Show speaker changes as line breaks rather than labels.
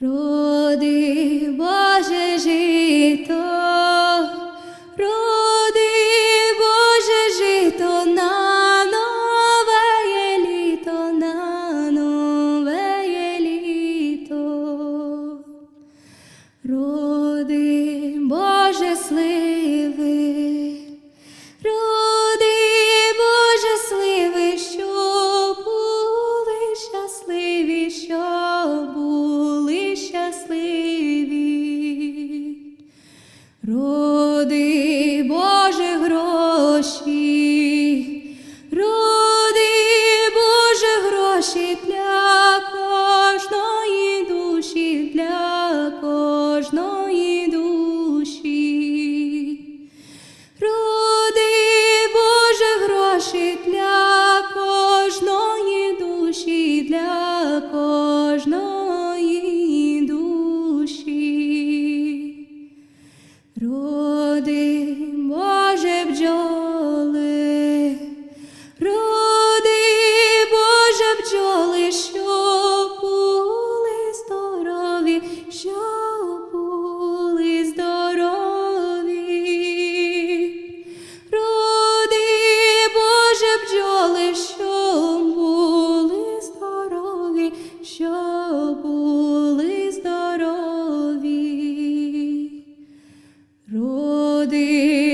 Родиба Rodi роди, Боже бджоли, роди, Боже бджоли, щоб були здорові, щоб були здорові, роди, Боже бджоли, щоб були здорові, щоб були. Roll. Господи.